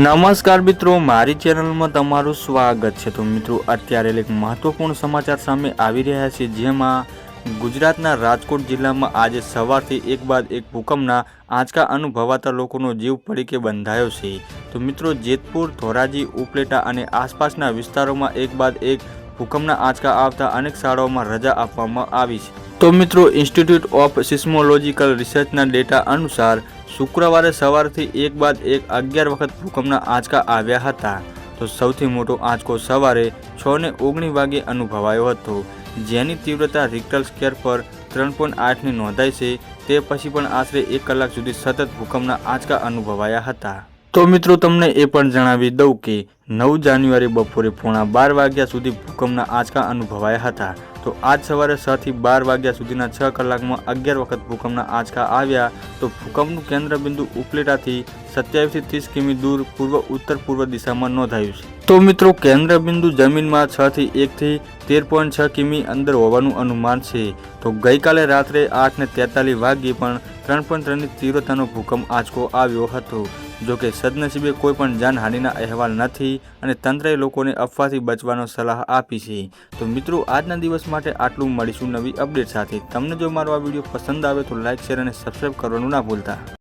નમસ્કાર મિત્રો, મારી ચેનલમાં તમારું સ્વાગત છે. તો મિત્રો, અત્યારે એક મહત્વપૂર્ણ સમાચાર સામે આવી રહ્યા છે, જેમાં ગુજરાતના રાજકોટ જિલ્લામાં આજે સવારથી એક બાદ એક ભૂકંપના આંચકા અનુભવાતા લોકોનો જીવ પડીકે બંધાયો છે. તો મિત્રો, જેતપુર, ધોરાજી, ઉપલેટા અને આસપાસના વિસ્તારોમાં એક બાદ એક ભૂકંપના આંચકા આવતા અનેક શાળાઓમાં રજા આપવામાં આવી છે. તો મિત્રો ઇન્સ્ટિટ્યૂટ ઓફ સિસ્મોલોજીકલ રિસર્ચના ડેટા અનુસાર શુક્રવારે સવારથી એક બાદ એક અગિયાર વખત ભૂકંપના આંચકા આવ્યા હતા. તો સૌથી મોટો આંચકો સવારે છ ને ઓગણીસ વાગે અનુભવાયો હતો. જેની તીવ્રતા રિક્ટર સ્કેર પર ત્રણ પોઈન્ટ આઠની નોંધાઈ છે. તે પછી પણ આશરે એક કલાક સુધી સતત ભૂકંપના આંચકા અનુભવાયા હતા. તો મિત્રો, તમને એ પણ જણાવી દઉં કે નવ જાન્યુઆરી બપોરે પોણા બાર વાગ્યા સુધી ભૂકંપના આંચકા અનુભવાયા હતા. તો આજ સવારે છ થી બાર વાગ્યા સુધીના છ કલાકમાં અગિયાર વખત ભૂકંપના આંચકા આવ્યા તો ભૂકંપનું કેન્દ્રબિંદુ ઉપલેટાથી સત્યાવીસથી ત્રીસ કિમી દૂર પૂર્વ ઉત્તર પૂર્વ દિશામાં નોંધાયું છે. તો મિત્રો, કેન્દ્રબિંદુ જમીનમાં છ થી એકથી તેર પોઈન્ટ છ કિમી અંદર હોવાનું અનુમાન છે. તો ગઈકાલે રાત્રે આઠને તેતાલીસ વાગ્યે પણ ત્રણ પોઈન્ટ ત્રણની તીવ્રતાનો ભૂકંપ આંચકો આવ્યો હતો. જો કે સદનસીબે કોઈ પણ જાનહાનિના અહેવાલ નથી અને તંત્રએ લોકોને અફવાથી બચવાનો સલાહ આપી છે. તો મિત્રો, આજના દિવસ માટે આટલું મળીશું નવી અપડેટ સાથે. તમને જો મારો આ વીડિયો પસંદ આવે તો લાઇક શેર અને સબસ્ક્રાઈબ કરવાનું ના ભૂલતા.